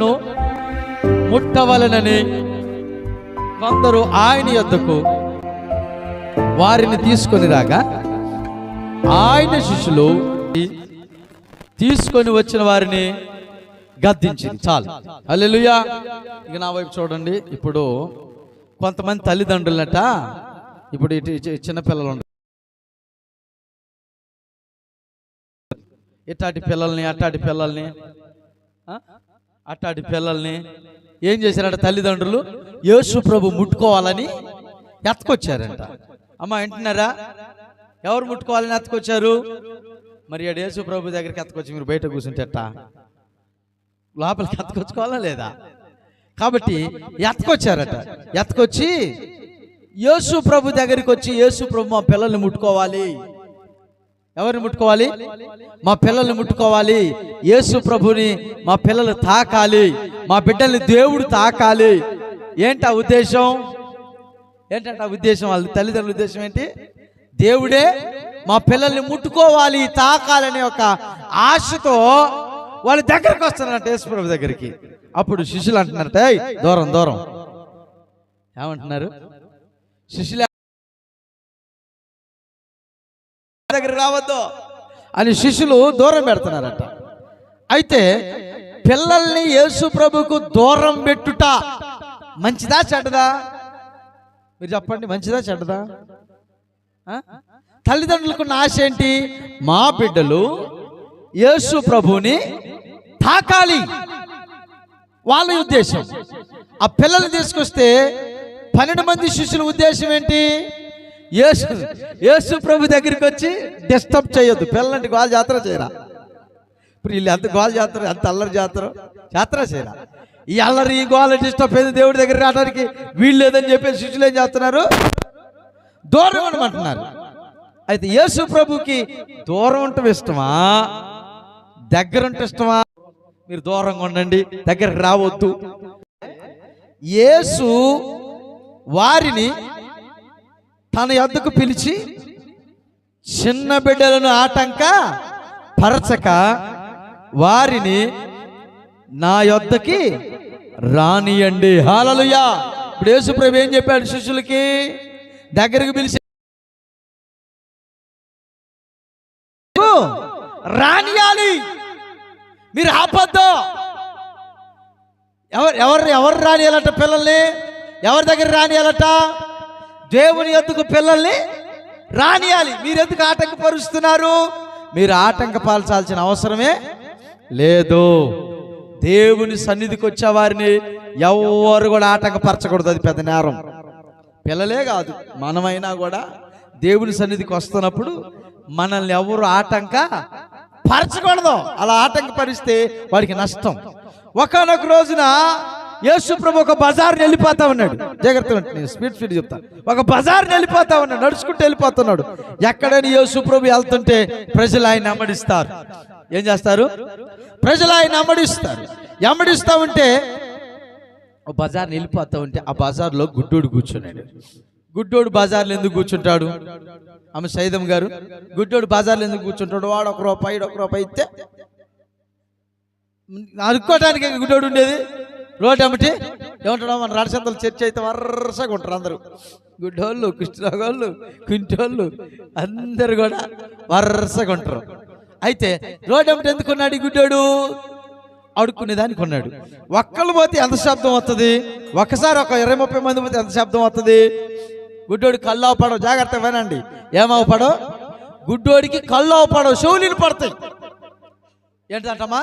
ను ముట్టవలనని కొందరు ఆయన యొద్దకు వారిని తీసుకొని రాగా ఆయన శిష్యులు తీసుకొని వచ్చిన వారిని గద్దించింది. చాలు. అల్లెలుయా ఇక నా వైపు చూడండి. ఇప్పుడు కొంతమంది తల్లిదండ్రులట ఇప్పుడు ఇటు ఇటు చిన్నపిల్లలు ఉంటారు ఇట్లాంటి పిల్లల్ని అట్లాంటి పిల్లల్ని అట్టాటి పిల్లల్ని ఏం చేశారంట తల్లిదండ్రులు? యేసు ప్రభు ముట్టుకోవాలని ఎత్తుకొచ్చారంట. అమ్మ వింటున్నారా? ఎవరు ముట్టుకోవాలని ఎత్తుకొచ్చారు? మరి ఆడు యేసు ప్రభు దగ్గరికి ఎత్తుకొచ్చి మీరు బయట కూర్చుంటే లోపలికి ఎత్తుకొచ్చుకోవాలా లేదా? కాబట్టి ఎత్తుకొచ్చారట. ఎత్తుకొచ్చి యేసు ప్రభు దగ్గరికి వచ్చి యేసు ప్రభు మా పిల్లల్ని ముట్టుకోవాలి. ఎవరిని ముట్టుకోవాలి? మా పిల్లల్ని ముట్టుకోవాలి. యేసు ప్రభుని మా పిల్లలు తాకాలి. మా బిడ్డల్ని దేవుడు తాకాలి. ఏంటి ఆ ఉద్దేశం? ఏంటంటే ఆ ఉద్దేశం? వాళ్ళ తల్లిదండ్రుల ఉద్దేశం ఏంటి? దేవుడే మా పిల్లల్ని ముట్టుకోవాలి తాకాలనే ఒక ఆశతో వాళ్ళ దగ్గరకు వస్తున్నారంట యేసు ప్రభు దగ్గరికి. అప్పుడు శిష్యులు అంటున్నారట దూరం దూరం. ఏమంటున్నారు? శిష్యులు దగ్గర రావద్దు. అని శిష్యులు దూరం పెడుతున్నారట. అయితే పిల్లల్ని యేసు ప్రభుకు దూరం పెట్టుట మంచిదా చెడ్డదా? మీరు చెప్పండి మంచిదా చెడ్డదా? తల్లిదండ్రులకు తల్లిదండ్రులకున్న ఆశ ఏంటి? మా బిడ్డలు యేసు ప్రభుని తాకాలి. వాళ్ళ ఉద్దేశం. ఆ పిల్లల్ని తీసుకొస్తే పన్నెండు మంది శిష్యుల ఉద్దేశం ఏంటి? యేసు యేసు ప్రభు దగ్గరికి వచ్చి డిస్టర్బ్ చేయొద్దు. పిల్లలంటి గోల జాతర చేయరా? ఇప్పుడు వీళ్ళు ఎంత గోల జాతర ఎంత అల్లరి జాతర? జాతర చేయరా? ఈ అల్లరి ఈ గోల డిస్టర్బ్ అయింది దేవుడి దగ్గర రావడానికి వీళ్ళు లేదని చెప్పి శిష్యులు ఏం చేస్తున్నారు? దూరం ఉండమంటున్నారు అయితే యేసు ప్రభుకి దూరం ఉండటం ఇష్టమా? దగ్గర ఉంటే ఇష్టమా? మీరు దూరంగా ఉండండి దగ్గరకు రావద్దు. యేసు వారిని తన యద్దుకు పిలిచి చిన్న బిడ్డలను ఆటంక పరచక వారిని నా యొద్దకి రానియండి. హాలలుయా. ఇప్పుడు యేసుప్రభు ఏం చెప్పాడు శిష్యులకి? దగ్గరికి పిలిచి రానియాలి. మీరు ఆపద్దు. ఎవరు ఎవరు ఎవరు రానియాలట పిల్లల్ని? ఎవరి దగ్గర రానియాలట? దేవుని ఎందుకు పిల్లల్ని రానియాలి? మీరు ఎందుకు ఆటంకపరుస్తున్నారు? మీరు ఆటంకపరచాల్సిన అవసరమే లేదు. దేవుని సన్నిధికి వచ్చే వారిని ఎవరు కూడా ఆటంకపరచకూడదు అది పెద్ద నేరం. పిల్లలే కాదు మనమైనా కూడా దేవుని సన్నిధికి వస్తున్నప్పుడు మనల్ని ఎవరు ఆటంక పరచకూడదు అలా ఆటంకపరిస్తే వాడికి నష్టం. ఒకనొక రోజున యేసు ప్రభు ఒక బజార్ని వెళ్ళిపోతా ఉన్నాడు. జాగ్రత్త నేను స్పీడ్ స్పీడ్ చెప్తా. ఒక బజార్ వెళ్ళిపోతా ఉన్నాడు నడుచుకుంటూ వెళ్ళిపోతున్నాడు. ఎక్కడని యేసు ప్రభు వెళ్తుంటే ప్రజలు ఆయన అమ్మడిస్తారు. ఏం చేస్తారు? ప్రజలు ఆయన అమ్మడిస్తారు. ఎమ్మడిస్తా ఉంటే ఓ బజార్ వెళ్ళిపోతా ఉంటే ఆ బజార్లో గుడ్డోడు కూర్చున్నాడు. గుడ్డోడు బజార్లో ఎందుకు కూర్చుంటాడు? ఆమె సైదం గారు గుడ్డోడు బజార్లో ఎందుకు కూర్చుంటాడు? వాడు ఒక రూపాయి ఒక రూపాయి ఇస్తే అనుకోవటానికి గుడ్డోడు ఉండేది? రోడ్ ఏమిటి ఏమంటాడు మన రాడసంతలు చర్చ అయితే వరుసగా ఉంటారు అందరూ. గుడ్డోళ్ళు కృష్ణగోళ్ళు కుంటోళ్ళు అందరు కూడా వరుసగా ఉంటారు. అయితే రోడ్ ఏమిటి ఎందుకున్నాడు ఈ గుడ్డోడు? ఆడుకునేదానికి ఉన్నాడు ఒక్కళ్ళు పోతే ఎంత శబ్దం వస్తుంది ఒక్కసారి ఒక ఇరవై ముప్పై మంది పోతే ఎంత శబ్దం వస్తుంది గుడ్డోడి కళ్ళు అవపడవు జాగ్రత్త వినండి. ఏమవపడవు గుడ్డోడికి కళ్ళు అవపడవు చెవులీలు పడతాయి. ఏంటంటమ్మా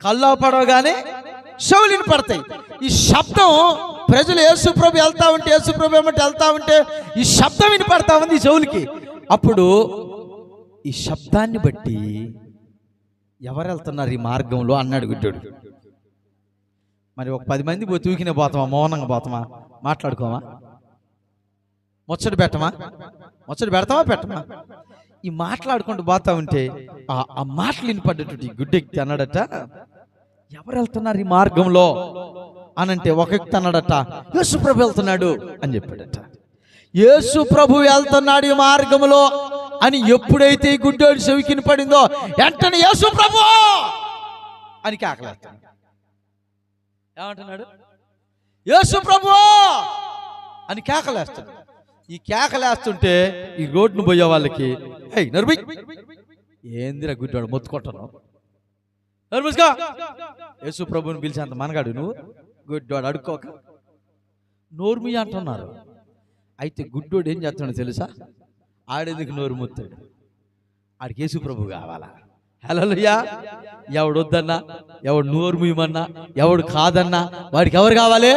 కళ్ళు అవపడవు కానీ చెవులీలు పడతాయి. ఈ శబ్దం ప్రజలు యేసుప్రభు వెళ్తా ఉంటే యేసుప్రభు ఏమంటే వెళ్తా ఉంటే ఈ శబ్దం వినపడతా ఉంది ఈ చెవులకి అప్పుడు ఈ శబ్దాన్ని బట్టి ఎవరు వెళ్తున్నారు ఈ మార్గంలో అన్నాడు గుడ్డోడు. మరి ఒక పది మంది పోయి తూకినే పోతామా మౌనంగా పోతామా? మాట్లాడుకోమా? ముచ్చడి పెట్టమా? ముచ్చడి పెడతామా పెట్టమా? ఈ మాట్లాడుకుంటూ పోతా ఉంటే ఆ ఆ మాటలు వినపడ్డటువంటి ఈ గుడ్డెక్కి అన్నాడట. ఎవరు వెళ్తున్నారు ఈ మార్గంలో? అనంటే ఒక వ్యక్తి అన్నాడట యేసు ప్రభు వెళ్తున్నాడు అని చెప్పాడట. యేసు ప్రభు వెళ్తున్నాడు ఈ మార్గంలో అని ఎప్పుడైతే ఈ గుడ్డోడి చెవికిని పడిందో వెంటనే యేసు ప్రభు అని కేకలేస్తాడు. ఏమంటున్నాడు? యేసు ప్రభు అని కేకలేస్తాడు. ఈ కేకలేస్తుంటే ఈ రోడ్డును పోయే వాళ్ళకి హే నర్మి ఏందిరా గుడ్డాడు మొత్తుకుంటున్నావు యేసు ప్రభుని పిలిచేంత మనగాడు నువ్వు? గుడ్డోడు అడుక్కోక. నోర్మి అంటున్నారు. అయితే గుడ్డోడు ఏం చేస్తున్నాడు తెలుసా? ఆడేందుకు నోరు ముత్తాడు? ఆడికి యేసు ప్రభు కావాలా? హలోయా ఎవడు వద్దన్నా? ఎవడు నోరు ముయ్యమన్నా ఎవడు కాదన్నా? వాడికి ఎవరు కావాలి?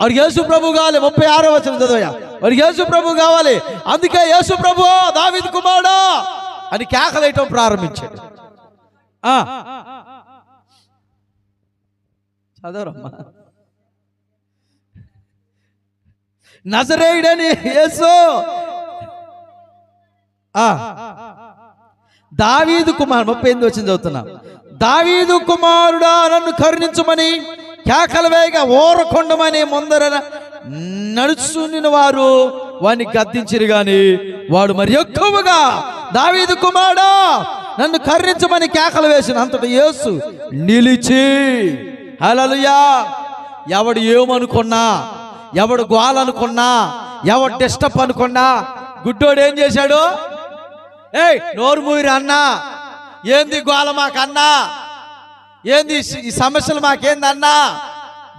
వాడికి యేసు ప్రభు కావాలి. ముప్పై ఆరో వచ్చిన చదవయా వాడికి యేసు ప్రభు కావాలి. అందుకే యేసు ప్రభు దావిద్ కుమారుడు అని కేకలేయటం ప్రారంభించాడు. చదవరమ్మా. నజరేయుడని యేసు. దావీదు కుమార్ ముప్పై ఎనిమిది వచ్చింది చదువుతున్నా. దావీదు కుమారుడా నన్ను కరుణించమని కేకలు వేయగా ఓరకొండమని ముందర నడుచుని వారు వాడిని గద్దించిరు గాని వాడు మరి ఎక్కువగా. దావీదు కుమారుడా నన్ను కర్రించమని కేకలు వేసిన అంతటి యేసు నిలిచి. హలలుయా ఎవడు ఏమనుకున్నా ఎవడు గోలనుకున్నా ఎవడు డిస్టర్బ్ అనుకున్నా గుడ్డోడు ఏం చేశాడు? ఏయ్ నోరు మూయిరా అన్నా? ఏంది గోల మాకన్నా? ఏంది ఈ సమస్యలు మాకేందన్నా?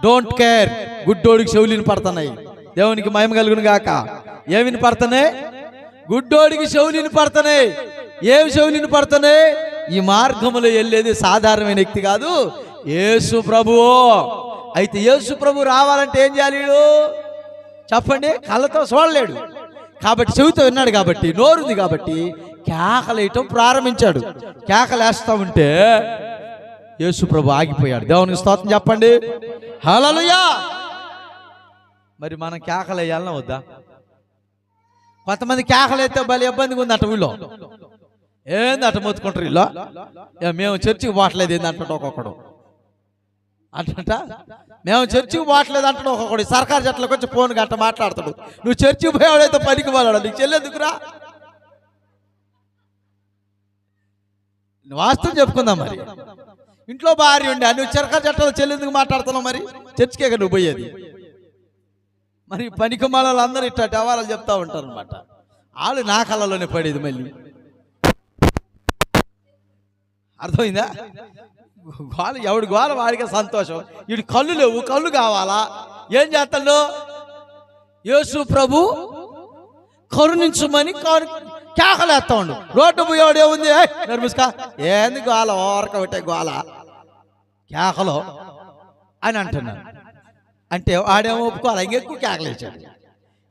Don't care. గుడ్డోడికి చెవులిని పడుతున్నాయి. దేవునికి మహిమ కలుగును గాక. ఏమిని పడుతున్నాయి? గుడ్డోడికి చెవులిని పడుతున్నాయి. ఏం చెవులిని పడుతున్నాయి ఈ మార్గములో వెళ్ళేది సాధారణమైన వ్యక్తి కాదు. యేసు ప్రభువో. అయితే యేసు ప్రభు రావాలంటే ఏం చేయాలి వీడు? చెప్పండి కళ్ళతో చూడలేడు. కాబట్టి చెవితో విన్నాడు కాబట్టి నోరుంది కాబట్టి కేకలేయటం ప్రారంభించాడు. కేకలేస్తా ఉంటే యేసు ప్రభు ఆగిపోయాడు. దేవునికి స్తోత్రం చెప్పండి. హలలుయా మరి మనం కేకలేయాలన్నా వద్దా? కొంతమంది కేకలైతే భలే ఇబ్బందిగా ఉంది అట వీళ్ళు ఏంది అట్ట మొత్తుకుంటారు ఇలా మేము చర్చికి పోవట్లేదు ఏంది అంటాడు ఒక్కొక్కడు. అంటట? మేము చర్చికి పోవట్లేదు అంటాడు ఒక్కొక్కడు. సర్కారు జట్లకు వచ్చి ఫోన్ గంట మాట్లాడతాడు. నువ్వు చర్చికి పోయాడైతే పనికి పోలాడు నీకు చెల్లెందుకురా? వాస్తవం చెప్పుకుందాం మరి. ఇంట్లో భార్య ఉండే నువ్వు సర్కారు చెట్టలు చెల్లెందుకు మాట్లాడుతున్నావు మరి? చర్చికే నువ్వు పోయేది. మరి పనికి మాలలో అందరూ ఇట్లా టవారాలు చెప్తా ఉంటారు అనమాట వాళ్ళు నా కళ్ళలోనే పడేది మళ్ళీ. అర్థమైందా? గోల ఎవడు గోల వాడికే సంతోషం. వీడి కళ్ళు లేవు కళ్ళు కావాలా? ఏం చేస్తాడు? యేసు ప్రభు కరుణించమని కారు కేకలేస్తా రోడ్డు పోయాడు ఏముంది? నర్మిస్కా. ఏంది గోల? ఓరక ఒకటే గోల? కేకలో అని అంటున్నాడు. అంటే వాడేమో ఒప్పుకోవాలి? ఇంకెక్కువ కేకలేసాడు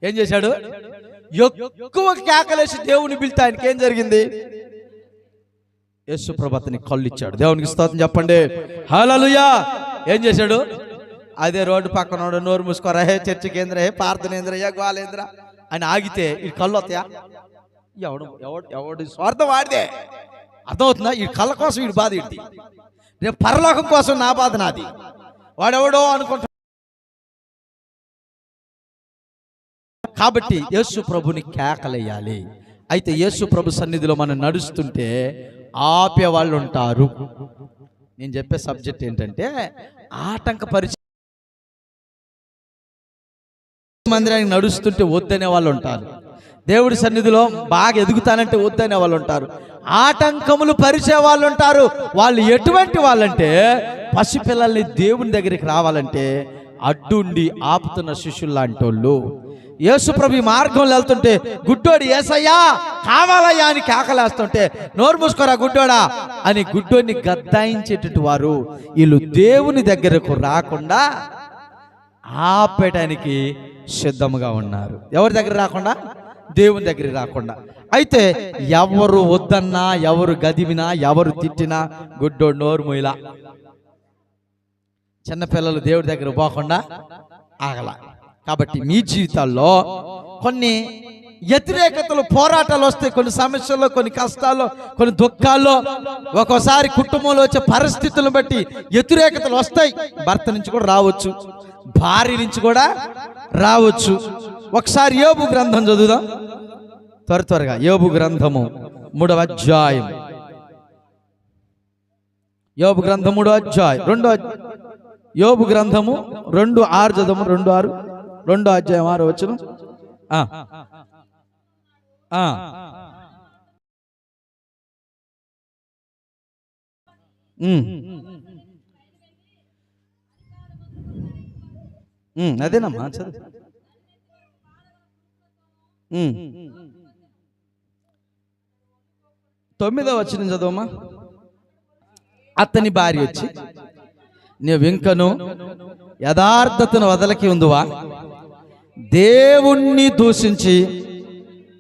ఏం చేశాడు? ఎక్కువ కేకలేసి దేవుని పిలితే ఆయనకి ఏం జరిగింది? యేసు ప్రభాతని కళ్ళు ఇచ్చాడు దేవునికి స్తోత్రం చెప్పండి. హలలుయా ఏం చేశాడు? అదే రోడ్డు పక్కన నోరు మూసుకోరా. హే చర్చి కేంద్ర హే ప్రార్థనేంద్ర గోలేంద్ర అని ఆగితే ఈ కళ్ళు వస్తాయా? ఎవడు ఎవడు ఎవడు స్వార్థం వాడిదే. అర్థమవుతుందా? ఈ కళ్ళ కోసం వీడి బాధ ఇడి రేపు పరలోకం కోసం నా బాధ నాది. వాడెవడో అనుకుంటా కాబట్టి యేసు ప్రభుని కేకలేయాలి. అయితే యేసు ప్రభు సన్నిధిలో మనం నడుస్తుంటే ఆపే వాళ్ళు ఉంటారు నేను చెప్పే సబ్జెక్ట్ ఏంటంటే ఆటంకపరిచి మందిరానికి నడుస్తుంటే వద్దనే వాళ్ళు ఉంటారు దేవుడి సన్నిధిలో బాగా ఎదుగుతానంటే వద్దనే వాళ్ళు ఉంటారు ఆటంకములు పరిచే వాళ్ళు ఉంటారు వాళ్ళు ఎటువంటి వాళ్ళంటే పసిపిల్లల్ని దేవుని దగ్గరికి రావాలంటే అడ్డుండి ఆపుతున్న శిష్యులు లాంటి వాళ్ళు యేసుప్రభు మార్గంలో వెళ్తుంటే గుడ్డోడు ఏసయ్యా కావాలయ్యా అని కేకలేస్తుంటే నోరు మూసుకోరా గుడ్డోడా అని గుడ్డోడిని గద్దాయించేటట్టు వారు వీళ్ళు దేవుని దగ్గరకు రాకుండా ఆపేయడానికి సిద్ధముగా ఉన్నారు. ఎవరి దగ్గర రాకుండా? దేవుని దగ్గర రాకుండా. అయితే ఎవరు వద్దన్నా ఎవరు గదివినా ఎవరు తిట్టినా గుడ్డోడు నోరు మొయిలా. చిన్నపిల్లలు దేవుడి దగ్గర పోకుండా ఆగలా. కాబట్టి మీ జీవితాల్లో కొన్ని వ్యతిరేకతలు పోరాటాలు వస్తాయి. కొన్ని సమస్యల్లో కొన్ని కష్టాల్లో కొన్ని దుఃఖాల్లో. ఒక్కోసారి కుటుంబంలో వచ్చే పరిస్థితులను బట్టి వ్యతిరేకతలు వస్తాయి. భర్త నుంచి కూడా రావచ్చు. భార్య నుంచి కూడా రావచ్చు. ఒకసారి యోబు గ్రంథం చదువుదాం. త్వర త్వరగా యోబు గ్రంథము మూడవ అధ్యాయం. యోబు గ్రంథం మూడో అధ్యాయం. రెండో. యోబు గ్రంథము రెండు ఆరు చదము రెండు ఆరు. రెండో అధ్యాయం ఆరో వచ్చిన అదేనమ్మా చదువు. తొమ్మిదో వచ్చిన చదవమ్మా. అతని భార్య వచ్చి నీవింకను యథార్థతను వదలకి ఉందివా దేవుణ్ణి దూషించి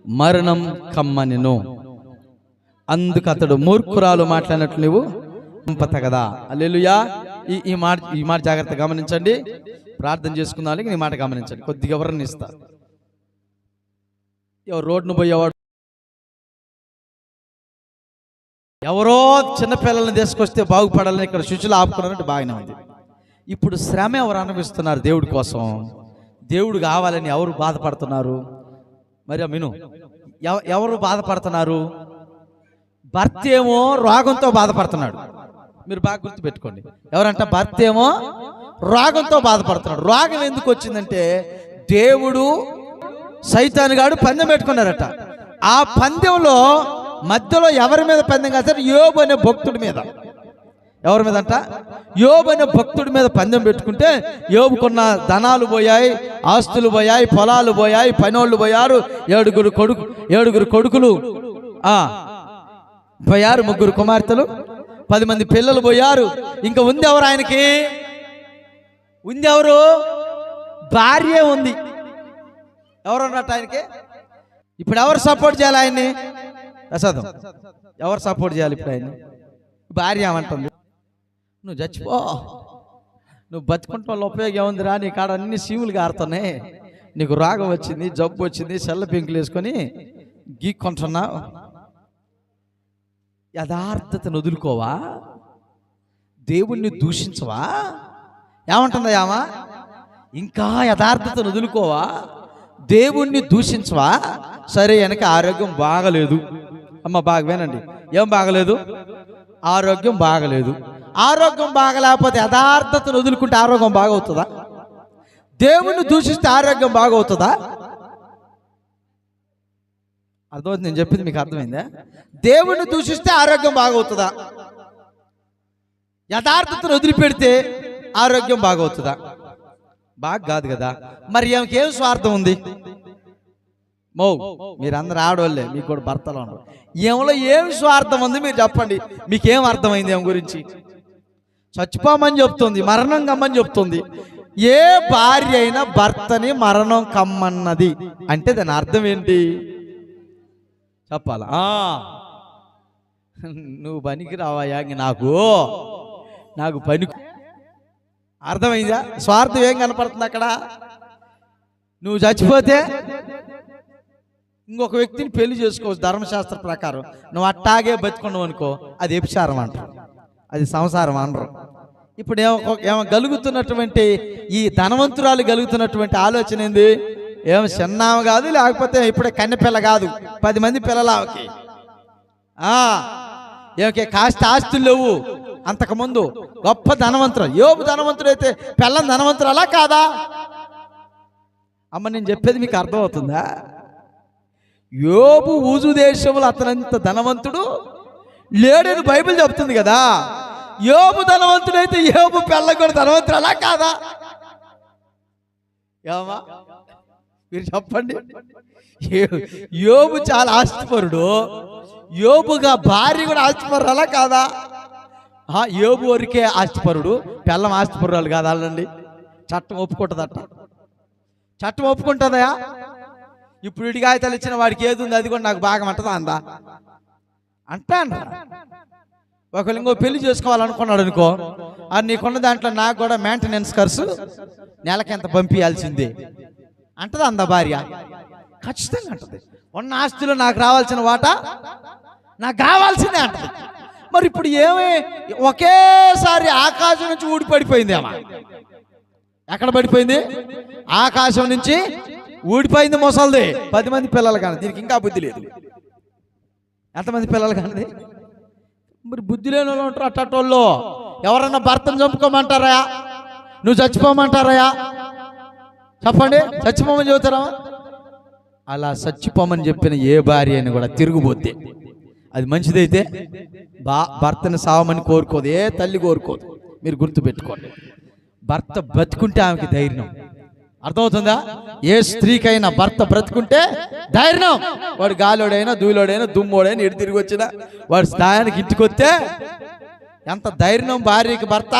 మరణం కమ్మనిను. అందుకు అతడు మూర్ఖురాలు మాట్లాడినట్లు నువ్వు పంపత కదా. అల్లెలుయా ఈ ఈ మాట ఈ మాట జాగ్రత్త గమనించండి. ప్రార్థన చేసుకున్న నీ మాట గమనించండి. కొద్దిగా ఎవరిని ఇస్తా. ఎవరు రోడ్డును పోయేవాడు? ఎవరో చిన్నపిల్లల్ని తీసుకొస్తే బాగుపడాలని ఇక్కడ శుచులు ఆపుకున్నారంటే బాగానే ఉంది. ఇప్పుడు శ్రమ ఎవరు అనుభవిస్తున్నారు దేవుడి కోసం? దేవుడు కావాలని ఎవరు బాధపడుతున్నారు? మరి ఆ విను ఎవ- ఎవరు బాధపడుతున్నారు? భర్త ఏమో రోగంతో బాధపడుతున్నాడు. మీరు బాగా గుర్తుపెట్టుకోండి. ఎవరంట? భర్త ఏమో రోగంతో బాధపడుతున్నాడు. రోగం ఎందుకు వచ్చిందంటే దేవుడు సైతాన్ గాడు పందెం పెట్టుకున్నారట. ఆ పందెంలో మధ్యలో ఎవరి మీద పందెం కాదు యోబు అనే భక్తుడి మీద. ఎవరి మీద అంట యోబు అనే భక్తుడి మీద పందెం పెట్టుకుంటే యోబుకున్న ధనాలు పోయాయి ఆస్తులు పోయాయి పొలాలు పోయాయి పనోళ్ళు పోయారు ఏడుగురు కొడుకు ఏడుగురు కొడుకులు. పోయారు ముగ్గురు కుమార్తెలు పది మంది పిల్లలు పోయారు. ఇంకా ఉంది ఎవరు ఆయనకి? ఉంది ఎవరు భార్య ఉంది. ఎవరు ఆయనకి? ఇప్పుడు ఎవరు సపోర్ట్ చేయాలి ఆయన్ని? ప్రసాదం. ఎవరు సపోర్ట్ చేయాలి ఇప్పుడు ఆయన్ని? భార్య అంటుంది నువ్వు చచ్చిపో. నువ్వు బతుకుంటే వాళ్ళ ఉపయోగం ఏముందిరా? నీ కాడ అన్ని సీవులు కారుతున్నాయి. నీకు రాగం వచ్చింది జబ్బు వచ్చింది సెల్ల పెంకులు వేసుకొని గీక్కుంటున్నావు యథార్థతను వదులుకోవా? దేవుణ్ణి దూషించవా? ఏమంటుందా యామా ఇంకా యథార్థతను వదులుకోవా? దేవుణ్ణి దూషించవా? సరే వెనక ఆరోగ్యం బాగలేదు. అమ్మ బాగా వినండి. ఏం బాగలేదు? ఆరోగ్యం బాగలేదు. ఆరోగ్యం బాగలేకపోతే యథార్థతను వదులుకుంటే ఆరోగ్యం బాగవుతుందా? దేవుణ్ణి దూషిస్తే ఆరోగ్యం బాగవుతుందా? అర్థమవుతుంది? నేను చెప్పింది మీకు అర్థమైందా? దేవుణ్ణి దూషిస్తే ఆరోగ్యం బాగవుతుందా? యథార్థతను వదిలిపెడితే ఆరోగ్యం బాగవుతుందా? బాగా కాదు కదా. మరి ఏం స్వార్థం ఉంది? మౌ మీరందరూ ఆడవాళ్ళే మీకు కూడా భర్తలు ఉండరు ఏమలో ఏం స్వార్థం ఉంది మీరు చెప్పండి. మీకేం అర్థమైంది ఏం గురించి? చచ్చిపోమని చెప్తుంది మరణం కమ్మని చెప్తుంది. ఏ భార్య అయినా భర్తని మరణం కమ్మన్నది. అంటే దాని అర్థం ఏంటి? చెప్పాలా? నువ్వు పనికి రావాయా నాకు నాకు పని అర్థమైందా? స్వార్థం ఏం కనపడుతుంది అక్కడ? నువ్వు చచ్చిపోతే ఇంకొక వ్యక్తిని పెళ్ళి చేసుకోవచ్చు ధర్మశాస్త్ర ప్రకారం. నువ్వు అట్టాగే బతుకున్నావు అనుకో అది వ్యభిచారం అంటారు. అది సంసారం అనరు. ఇప్పుడు ఏమో ఏమో గలుగుతున్నటువంటి ఈ ధనవంతురాలు గలుగుతున్నటువంటి ఆలోచన ఏంది? ఏమో చిన్నామ కాదు లేకపోతే ఇప్పుడే కన్నెపిల్ల కాదు. పది మంది పిల్లలు ఆమెకి. కాస్త ఆస్తులు లేవు. అంతకుముందు గొప్ప ధనవంతుడు యోపు ధనవంతుడు అయితే పిల్లం ధనవంతుడు అలా కాదా? అమ్మ నేను చెప్పేది మీకు అర్థమవుతుందా? యోబు ఊజు దేశంలో అతనంత ధనవంతుడు లేడని బైబిల్ చెప్తుంది కదా. యోబు ధనవంతుడైతే యోబు పిల్ల కూడా ధనవంతుడు అలా కాదా? ఏమా? మీరు చెప్పండి. యో- యోబు చాలా ఆస్తిపరుడు. యోబుగా భార్య కూడా ఆస్తిపరుడు అలా కాదా? ఆ, యోబు వరకే ఆస్తిపరుడు. పెళ్ళం ఆస్తిపరురాలు కాదా అండి చట్టం ఒప్పుకుంటుందట. చట్టం ఒప్పుకుంటుందా ఇప్పుడు ఇడిగాయతలు ఇచ్చిన వాడికి ఏది ఉంది అది కూడా నాకు బాగా అంటదా అందా? అంటాను. ఒకవేళ ఇంకో పెళ్ళి చేసుకోవాలనుకున్నాడు అనుకో అది నీకున్న దాంట్లో నాకు కూడా మెయింటెనెన్స్ ఖర్చు నెలకి ఎంత పంపించాల్సిందే అంటది అంద భార్య? ఖచ్చితంగా అంటది. ఉన్న ఆస్తిలో నాకు రావాల్సిన వాటా? నాకు కావాల్సిందే అంటది. మరి ఇప్పుడు ఏమి ఒకేసారి ఆకాశం నుంచి ఊడి పడిపోయింది అమ్మా ఎక్కడ పడిపోయింది? ఆకాశం నుంచి ఊడిపోయింది మొసల్ది. పది మంది పిల్లలు కానీ దీనికి ఇంకా బుద్ధి లేదు. ఎంతమంది పిల్లలు కానీ మరి బుద్ధి లేని వాళ్ళు ఉంటారు అట్టటోళ్ళు. ఎవరన్నా భర్తను చంపుకోమంటారా? నువ్వు చచ్చిపోమంటారా? చెప్పండి చచ్చిపోమని చెబుతారా? అలా చచ్చిపోమని చెప్పిన ఏ భార్య అని కూడా తిరుగుబోద్ది. అది మంచిదైతే బా భర్తను సావమని కోరుకోదు ఏ తల్లి కోరుకోదు. మీరు గుర్తుపెట్టుకోండి. భర్త బతుకుంటే ఆమెకి ధైర్యం. అర్థమవుతుందా? ఏ స్త్రీకైనా భర్త బ్రతుకుంటే ధైర్యం. వాడు గాలోడైనా దూలోడైనా దుమ్మోడైనా ఇటు తిరిగి వచ్చినా వాడు స్థాయానికి ఇంటికి ఎంత ధైర్యం భార్యకి భర్త?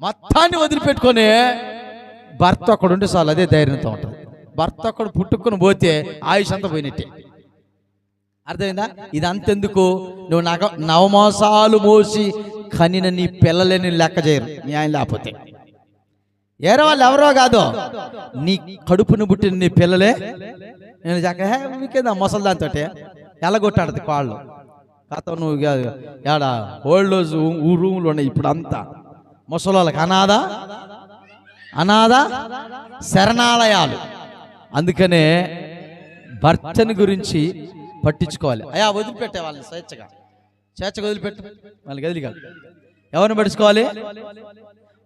మొత్తాన్ని వదిలిపెట్టుకొని భర్త ఒకడు ఉంటే చాలు అదే ధైర్యంతో ఉంటుంది. భర్త ఒకడు పుట్టుకొని పోతే ఆయుష్ అంతా పోయినట్టే. అర్థమైందా? ఇది అంతెందుకు నువ్వు నగ నవమాసాలు మోసి కనిన నీ పిల్లలని లెక్క చేయరు. న్యాయం లేకపోతే. ఏరే వాళ్ళు ఎవరో కాదు. నీ కడుపును పుట్టిన నీ పిల్లలే. నేను చెప్ప హే మీకేదా మొసలు దాంతో ఎలగొట్టాడది కాళ్ళు. కథ నువ్వు కాదు. ఏడా ఓల్డ్ ఊ రూములు ఉన్నాయి ఇప్పుడు అంతా ముసలోళ్ళకి అనాథ అనాథ శరణాలయాలు. అందుకనే భర్తని గురించి పట్టించుకోవాలి. అయ్యా వదిలిపెట్టే వాళ్ళని స్వేచ్ఛగా. స్వేచ్ఛగా వదిలిపెట్టు. వాళ్ళకి వదిలి కాదు ఎవరిని పడుచుకోవాలి?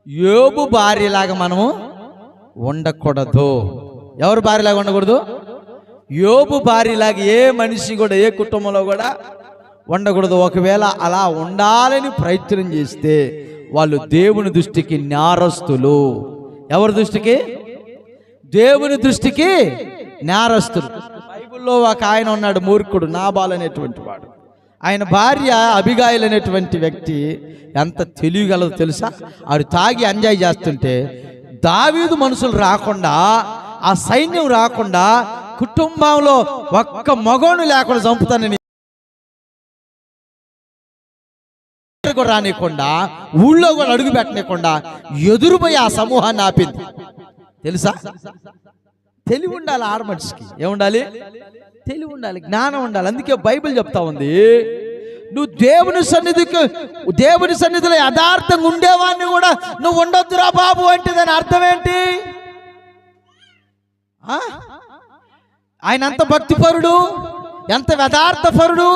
యోబు భార్యలాగా మనము ఉండకూడదు. ఎవరు భార్యలాగా ఉండకూడదు? యోబు భార్యలాగా ఏ మనిషి కూడా ఏ కుటుంబంలో కూడా ఉండకూడదు. ఒకవేళ అలా ఉండాలని ప్రయత్నం చేస్తే వాళ్ళు దేవుని దృష్టికి నేరస్తులు. ఎవరి దృష్టికి? దేవుని దృష్టికి నేరస్తులు. బైబిల్లో ఒక ఆయన ఉన్నాడు మూర్ఖుడు నాబాల్ అనేటువంటి వాడు. ఆయన భార్య అభిగాయలు అనేటువంటి వ్యక్తి ఎంత తెలియగలదు తెలుసా? ఆడు తాగి ఎంజాయ్ చేస్తుంటే దావీదు మనుషులు రాకుండా ఆ సైన్యం రాకుండా కుటుంబంలో ఒక్క మగోను లేకుండా చంపుతానని కూడా రానియకుండా ఊళ్ళో కూడా అడుగు పెట్టనీయకుండా ఎదురుపోయి ఆ సమూహాన్ని ఆపింది. తెలుసా? తెలివి ఉండాలి ఆడ మనిషికి. ఏముండాలి? తెలివి ఉండాలి జ్ఞానం ఉండాలి. అందుకే బైబిల్ చెప్తా ఉంది నువ్వు దేవుని సన్నిధికి దేవుని సన్నిధిలో యథార్థంగా ఉండేవాడిని కూడా నువ్వు ఉండొద్దురా బాబు అంటే దాని అర్థం ఏంటి ఆ? ఆయన ఎంత భక్తిపరుడు ఎంత యథార్థపరుడు?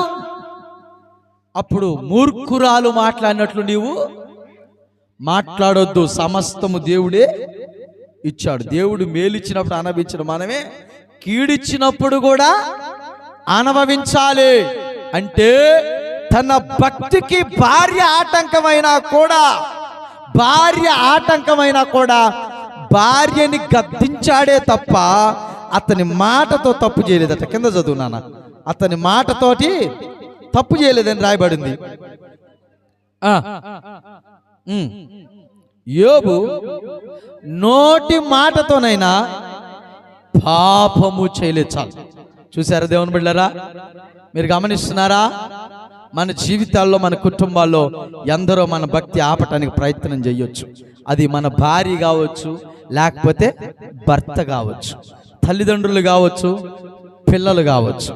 అప్పుడు మూర్ఖురాలు మాట్లాడినట్లు నీవు మాట్లాడొద్దు సమస్తము దేవుడే ఇచ్చాడు. దేవుడు మేలిచ్చినప్పుడు అనుభవించడం మనమే కీడిచ్చినప్పుడు కూడా అనుభవించాలి అంటే తన భక్తికి భార్య ఆటంకమైనా కూడా భార్య ఆటంకమైనా కూడా భార్యని గద్దించాడే తప్ప అతని మాటతో తప్పు చేయలేదట. కింద చదువు నాన్న. అతని మాటతోటి తప్పు చేయలేదని రాయబడింది. యోబు నోటి మాటతోనైనా పాపము చేయలేదు చాలు. చూసారా దేవుని బిళ్ళరా? మీరు గమనిస్తున్నారా? మన జీవితాల్లో మన కుటుంబాల్లో ఎందరో మన భక్తి ఆపటానికి ప్రయత్నం చేయొచ్చు. అది మన భార్య కావచ్చు లేకపోతే భర్త కావచ్చు తల్లిదండ్రులు కావచ్చు పిల్లలు కావచ్చు.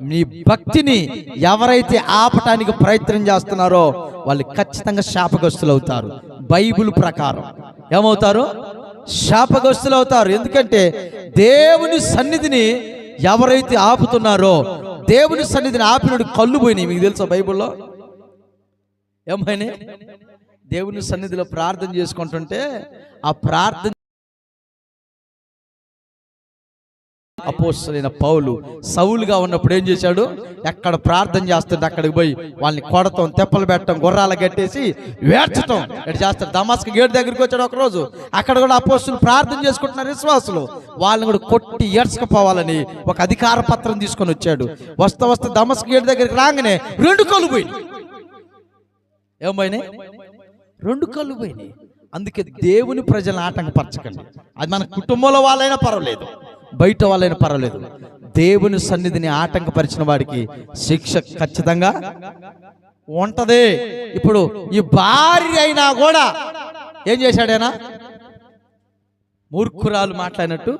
మీ భక్తిని ఎవరైతే ఆపటానికి ప్రయత్నం చేస్తున్నారో వాళ్ళు ఖచ్చితంగా శాపగ్రస్తులు అవుతారు బైబిల్ ప్రకారం. ఏమవుతారు? శాపగ్రస్తులు అవుతారు ఎందుకంటే దేవుని సన్నిధిని ఎవరైతే ఆపుతున్నారో దేవుని సన్నిధిని ఆపినడు కళ్ళు పోయినాయి. మీకు తెలుసా బైబిల్లో? ఏమైనా దేవుని సన్నిధిలో ప్రార్థన చేసుకుంటుంటే ఆ ప్రార్థన అపోస్తులైన పౌలు సౌలుగా ఉన్నప్పుడు ఏం చేశాడు? ఎక్కడ ప్రార్థన చేస్తుంటే అక్కడికి పోయి వాళ్ళని కొడతాం తెప్పలు పెట్టడం గుర్రాలు కట్టేసి వేర్చటం. ఇటు చేస్తాడు? దమాస్క్ గేట్ దగ్గరికి వచ్చాడు ఒకరోజు. అక్కడ కూడా అపోస్తులు ప్రార్థన చేసుకుంటున్నారు విశ్వాసులు. వాళ్ళని కూడా కొట్టి ఏడ్చకపోవాలని ఒక అధికార పత్రం తీసుకొని వచ్చాడు. వస్తా వస్తా దమస్క్ గేట్ దగ్గరికి రాగానే రెండు కళ్ళు పోయినాయి. ఏమైనాయి రెండు కళ్ళు పోయినాయి. అందుకే దేవుని ప్రజలను ఆటంకపరచకండి. అది మన కుటుంబంలో వాళ్ళైనా పర్వాలేదు. బయట వాళ్ళైనా పర్వాలేదు. దేవుని సన్నిధిని ఆటంకపరిచిన వాడికి శిక్ష ఖచ్చితంగా ఉంటది. ఇప్పుడు ఈ భార్య అయినా కూడా ఏం చేశాడైనా మూర్ఖురాలు మాట్లాడినట్టు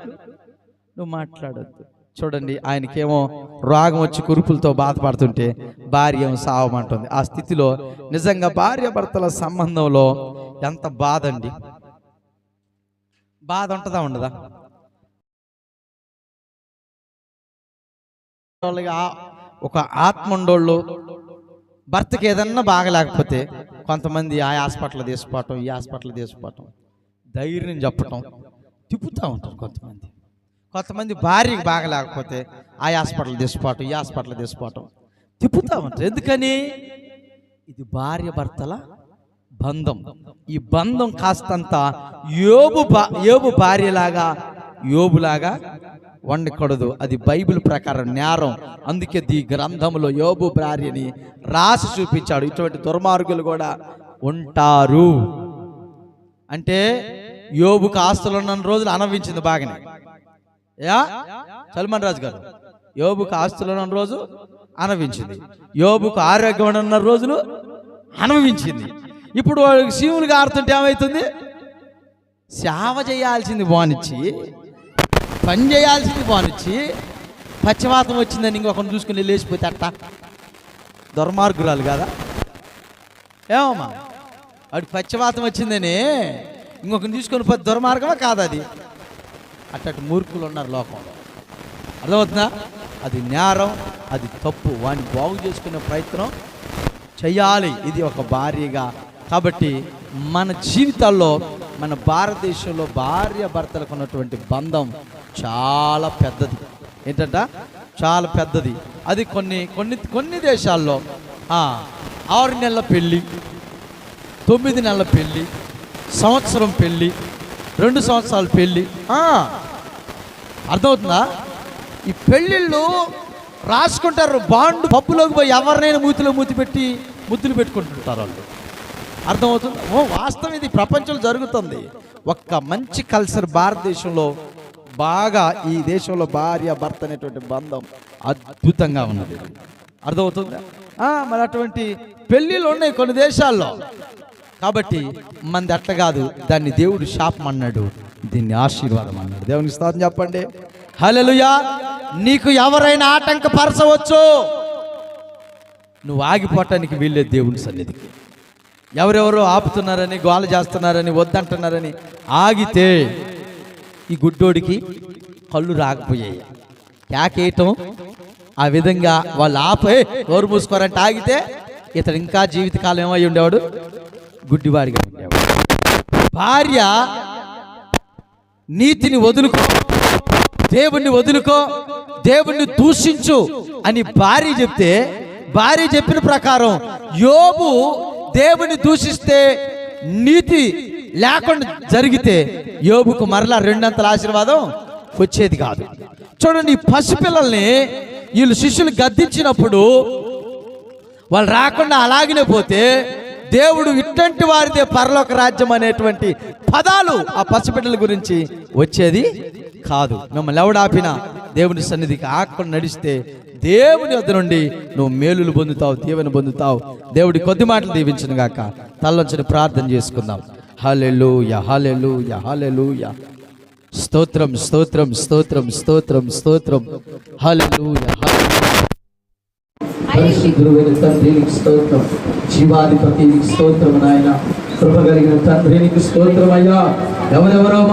నువ్వు మాట్లాడద్దు. చూడండి ఆయనకేమో రోగం వచ్చి కురుపులతో బాధపడుతుంటే భార్య సావమంటుంది. ఆ స్థితిలో నిజంగా భార్య భర్తల సంబంధంలో ఎంత బాధ అండి? బాధ ఉంటుందా ఉండదా? వాళ్ళకి ఒక ఆత్మ ఉండోళ్ళు భర్తకి ఏదన్నా బాగలేకపోతే కొంతమంది ఆ హాస్పిటల్ తీసుకోవటం ఈ హాస్పిటల్ తీసుకోవటం ధైర్యం చెప్పటం తిప్పుతూ ఉంటారు కొంతమంది. కొంతమంది భార్యకి బాగలేకపోతే ఆ హాస్పిటల్ తీసుకోవటం ఈ హాస్పిటల్ తీసుకోవటం తిప్పుతూ ఉంటారు. ఎందుకని? ఇది భార్య భర్తల బంధం. ఈ బంధం కాస్తంత యోబు బా యోబు భార్యలాగా యోబులాగా వండకూడదు అది బైబిల్ ప్రకారం నేరం. అందుకే ఈ గ్రంథంలో యోబు భార్యని రాసి చూపించాడు. ఇటువంటి దుర్మార్గులు కూడా ఉంటారు. అంటే యోబుకు ఆస్తులు ఉన్న రోజులు అనవించింది బాగానే. యా? సల్మాన్ రాజు గారు. యోబుకు ఆస్తులు ఉన్న రోజు అనవించింది. యోబుకు ఆరోగ్యం ఉన్న రోజులు అనుభవించింది ఇప్పుడు వాళ్ళకి శివులు గారుతుంటే ఏమవుతుంది సేవ చేయాల్సింది బానిచ్చి పని చేయాల్సింది బానిచ్చి పశ్చిమాతం వచ్చిందని ఇంకొకరిని చూసుకుని లేచిపోతే అట్ట దుర్మార్గురాలు కదా? ఏమమ్మా? వాడికి పశ్చిమాతం వచ్చిందని ఇంకొకరిని తీసుకొని పోతే దుర్మార్గమా కాదు అది? అట్టటి మూర్ఖులు ఉన్నారు లోకంలో అర్థమవుతుందా? అది నేరం అది తప్పు. వాడిని బాగు చేసుకునే ప్రయత్నం చేయాలి ఇది ఒక భారీగా కాబట్టి మన జీవితాల్లో మన భారతదేశంలో భార్య భర్తలకు ఉన్నటువంటి బంధం చాలా పెద్దది. ఏంటంట? చాలా పెద్దది. అది కొన్ని కొన్ని కొన్ని దేశాల్లో ఆరు నెలల పెళ్ళి తొమ్మిది నెలల పెళ్ళి సంవత్సరం పెళ్ళి రెండు సంవత్సరాల పెళ్ళి అర్థమవుతుందా? ఈ పెళ్ళిళ్ళు రాసుకుంటారు బాండ్ పప్పులోకి పోయి ఎవరినైనా మూతిలో మూతి పెట్టి ముద్దులు పెట్టుకుంటుంటారు వాళ్ళు. అర్థమవుతుంది? ఓ వాస్తవం ఇది. ప్రపంచంలో జరుగుతుంది. ఒక్క మంచి కల్చర్ భారతదేశంలో బాగా ఈ దేశంలో భార్య భర్త అనేటువంటి బంధం అద్భుతంగా ఉన్నది. అర్థమవుతుందా? మరి అటువంటి పెళ్ళిళ్ళు ఉన్నాయి కొన్ని దేశాల్లో. కాబట్టి మంది అట్ట కాదు దాన్ని దేవుడు శాపం అన్నాడు దీన్ని ఆశీర్వాదం అన్నాడు. దేవునికి స్థానం చెప్పండి. హలలుయా నీకు ఎవరైనా ఆటంకపరచవచ్చు. నువ్వు ఆగిపోవటానికి వీళ్ళే దేవుని సన్నిధికి. ఎవరెవరో ఆపుతున్నారని గోల చేస్తున్నారని వద్దంటున్నారని ఆగితే ఈ గుడ్డోడికి కళ్ళు రాకపోయాయి. కేకేయటం ఆ విధంగా వాళ్ళు ఆపే నోరు మూసుకోరంటే. ఆగితే ఇతడు ఇంకా జీవితకాలం ఏమై ఉండేవాడు? గుడ్డివాడిగా ఉండేవాడు. భార్య నీతిని వదులుకో దేవుణ్ణి వదులుకో దేవుణ్ణి దూషించు అని భార్య చెప్తే భార్య చెప్పిన ప్రకారం యోబు దేవుని దూషిస్తే నీతి లేకుండా జరిగితే యోబుకు మరలా రెండంతల ఆశీర్వాదం వచ్చేది కాదు. చూడండి ఈ పసిపిల్లల్ని వీళ్ళు శిష్యులు గద్దించినప్పుడు వాళ్ళు రాకుండా అలాగనే పోతే దేవుడు ఇట్టంటి వారిదే పరలోక రాజ్యం అనేటువంటి పదాలు ఆ పసిబిడ్డల గురించి వచ్చేది కాదు. మిమ్మల్ని ఎవడాపినా దేవుని సన్నిధికి ఆకుండా నడిస్తే దేవుని వద్ద నుండి నువ్వు మేలులు పొందుతావు దీవెన పొందుతావు. దేవుడి కొద్ది మాటలు దీవించను గాక. తల్లొంచని ప్రార్థన చేసుకుందాం. హలెలూయ యహలెలు హలెలూయ స్తోత్రం స్తోత్రం స్తోత్రం స్తోత్రం స్తోత్రం. హలెలు పరిశుద్ధుడైన తండ్రి స్తోత్రం. జీవాధిపతి స్తోత్రం నాయన. కృప కలిగిన తండ్రి స్తోత్రం అయ్యా. ఎవరెవరో